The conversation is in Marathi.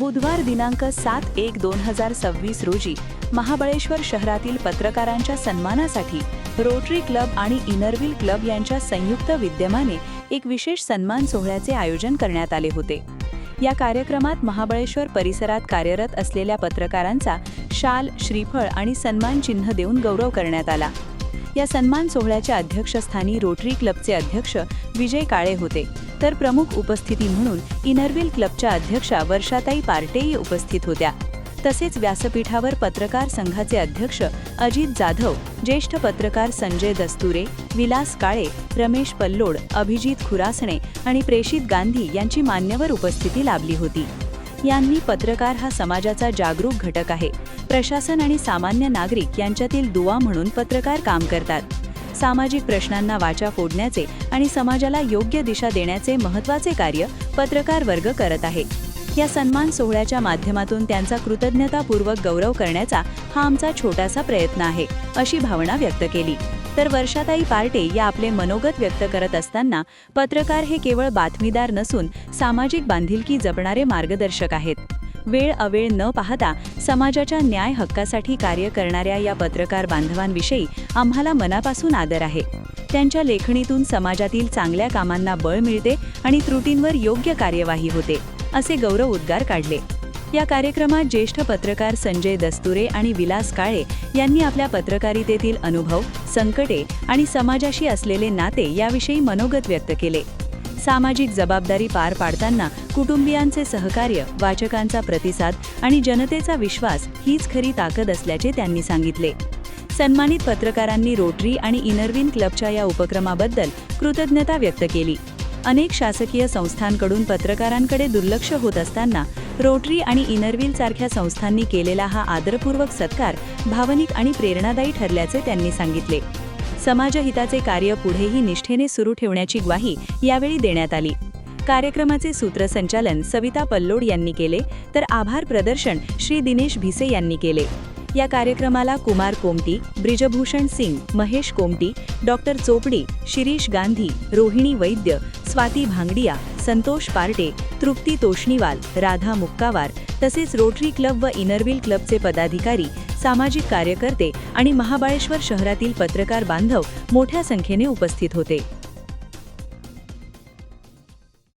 बुधवार दिनांक सात एक दोन हजार सव्वीस रोजी महाबळेश्वर शहरातील पत्रकारांच्या सन्मानासाठी रोटरी क्लब आणि इनरविल क्लब यांच्या संयुक्त विद्यमाने एक विशेष सन्मान सोहळ्याचे आयोजन करण्यात आले होते. या कार्यक्रमात महाबळेश्वर परिसरात कार्यरत असलेल्या पत्रकारांचा शाल श्रीफळ आणि सन्मान चिन्ह देऊन गौरव करण्यात आला. या सन्मान सोहळ्याच्या अध्यक्षस्थानी रोटरी क्लबचे अध्यक्ष विजय काळे होते. तर प्रमुख उपस्थिती म्हणून इनरविल क्लबच्या अध्यक्षा वर्षाताई पार्टेही उपस्थित होत्या. तसेच व्यासपीठावर पत्रकार संघाचे अध्यक्ष अजित जाधव ज्येष्ठ पत्रकार संजय दस्तुरे विलास काळे रमेश पल्लोड अभिजित खुरासणे आणि प्रेषित गांधी यांची मान्यवर उपस्थिती लाभली होती. यांनी पत्रकार हा समाजाचा जागरूक घटक आहे. प्रशासन आणि सामान्य नागरिक यांच्यातील दुवा म्हणून पत्रकार काम करतात. सामाजिक प्रश्नांना वाचा फोडण्याचे आणि समाजाला योग्य दिशा देण्याचे महत्त्वाचे कार्य पत्रकार वर्ग करत आहे. या सन्मान सोहळ्याच्या माध्यमातून त्यांचा कृतज्ञतापूर्वक गौरव करण्याचा हा आमचा छोटासा प्रयत्न आहे अशी भावना व्यक्त केली. तर वर्षाताई पार्टे या आपले मनोगत व्यक्त करत असताना पत्रकार हे केवळ बातमीदार नसून सामाजिक बांधिलकी जपणारे मार्गदर्शक आहेत. वेळ अवेळ न पाहता समाजाच्या न्याय हक्कासाठी कार्य करणाऱ्या या पत्रकार बांधवांविषयी आम्हाला मनापासून आदर आहे. त्यांच्या लेखणीतून समाजातील चांगल्या कामांना बळ मिळते आणि त्रुटींवर योग्य कार्यवाही होते असे गौरव उद्गार काढले. या कार्यक्रमात ज्येष्ठ पत्रकार संजय दस्तुरे आणि विलास काळे यांनी आपल्या पत्रकारितेतील अनुभव संकटे आणि समाजाशी असलेले नाते याविषयी मनोगत व्यक्त केले. सामाजिक जबाबदारी पार पाडताना कुटुंबियांचे सहकार्य वाचकांचा प्रतिसाद आणि जनतेचा विश्वास हीच खरी ताकद असल्याचे त्यांनी सांगितले. सन्मानित पत्रकारांनी रोटरी आणि इनरविन क्लबच्या या उपक्रमाबद्दल कृतज्ञता व्यक्त केली. अनेक शासकीय संस्थांकडून पत्रकारांकडे दुर्लक्ष होत असताना रोटरी आणि इनरव्हील सारख्या संस्थांनी केलेला हा आदरपूर्वक सत्कार भावनिक आणि प्रेरणादायी ठरल्याचे त्यांनी सांगितले. समाजहिताचे कार्य पुढेही निष्ठेने सुरू ठेवण्याची ग्वाही यावेळी देण्यात आली. कार्यक्रमाचे सूत्रसंचालन सविता पल्लोड यांनी केले तर आभार प्रदर्शन श्री दिनेश भिसे यांनी केले. या कार्यक्रमाला कुमार कोमटी ब्रिजभूषण सिंग महेश कोमटी डॉक्टर चोपडी शिरीष गांधी रोहिणी वैद्य स्वाती भांगडिया संतोष पार्टे तृप्ती तोष्णीवाल राधा मुक्कावार तसेच रोटरी क्लब व इनरव्हील क्लबचे पदाधिकारी सामाजिक कार्यकर्ते आणि महाबळेश्वर शहरातील पत्रकार बांधव मोठ्या संख्येने उपस्थित होते.